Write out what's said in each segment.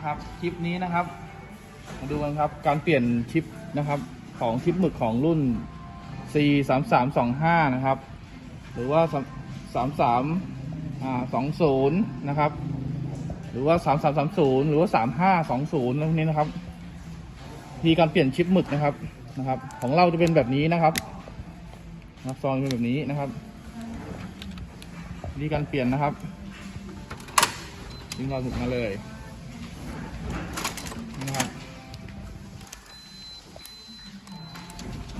นะครับคลิปนี้นะครับมาดูกันครับการเปลี่ยนชิปนะครับของชิปหมึกของรุ่น C 3 3 2 5นะครับ หรือว่า 3 3อ่า20 นะครับ หรือว่า 3330 หรือว่า 3520แล้วพวกนี้นะครับทีการเปลี่ยนชิปหมึกนะครับนะครับ ของเราจะเป็นแบบนี้นะครับนะซองเป็นแบบนี้นะครับวิธีการเปลี่ยนนะครับดึงเราหมึกมาเลย นะครับ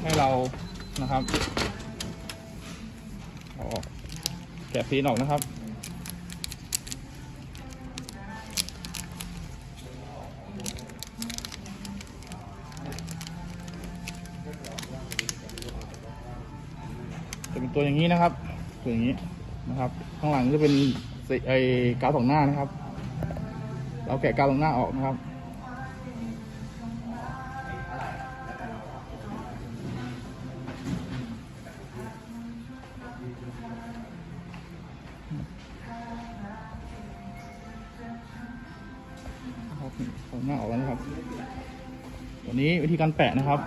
ให้เรานะครับออกแกะซีนออกนะครับจะเป็นตัวอย่างนี้นะครับ ตัวอย่างนี้นะครับ ข้างหลังจะเป็นไอ้กาวสองหน้านะครับ เราแกะกาวสองหน้าออกนะครับ ครับสองหน้าออกแล้วนะครับ ตัวนี้วิธีการแปะนะครับ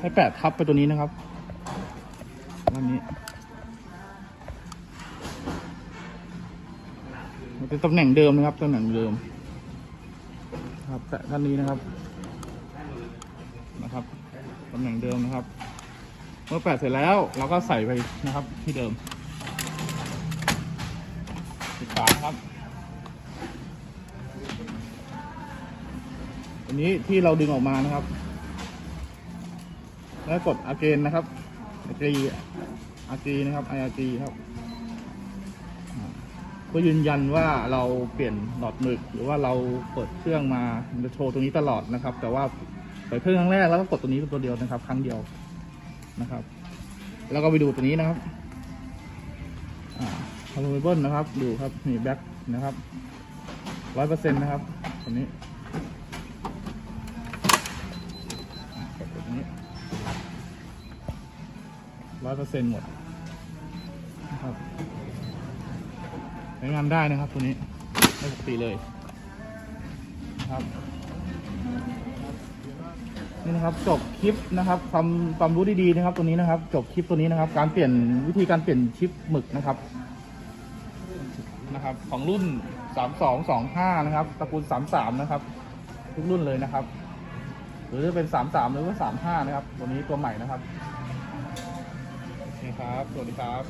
ให้แปะทับไปตัวนี้นะครับด้านนี้มันเป็นตำแหน่งเดิมนะครับตำแหน่งเดิม ครับแปะด้านนี้นะครับ นะครับตำแหน่งเดิมนะครับ เมื่อแปะเสร็จแล้วเราก็ใส่ไปนะครับที่เดิมปิดฝาครับ อันนี้ที่เราดึงออกมานะครับ แล้วกดอาเกนนะครับอากีอากีนะครับไออากีครับอ่าเพื่อยืนยันว่าเราเปลี่ยนหลอดหมึก หรือว่าเราเปิดเครื่องมาจะโชว์ตรงนี้ตลอดนะครับ แต่ว่าเปิดเครื่องครั้งแรกแล้วก็กดตัวนี้ตัวเดียวนะครับ ครั้งเดียวนะครับ แล้วก็ไปดูตัวนี้นะครับอ่าคอมพิวเบิลนะครับ ดูครับ นี่แบ็คนะครับร้อยเปอร์เซ็นต์นะครับตัวนี้ ร้อยเปอร์เซ็นต์หมดนะครับใช้งานได้นะครับตัวนี้ไม่ปกติเลยนะครับ นี่นะครับจบคลิปนะครับ ความความรู้ดีๆนะครับ ตัวนี้นะครับ จบคลิปตัวนี้นะครับ การเปลี่ยนวิธีการเปลี่ยนชิปหมึกนะครับนะครับ ของรุ่นสามสองสองห้านะครับตระกูลสามสามนะครับ ทุกรุ่นเลยนะครับ หรือจะเป็นสามสามหรือว่าสามห้านะครับ ตัวนี้ตัวใหม่นะครับ ครับ สวัสดีครับ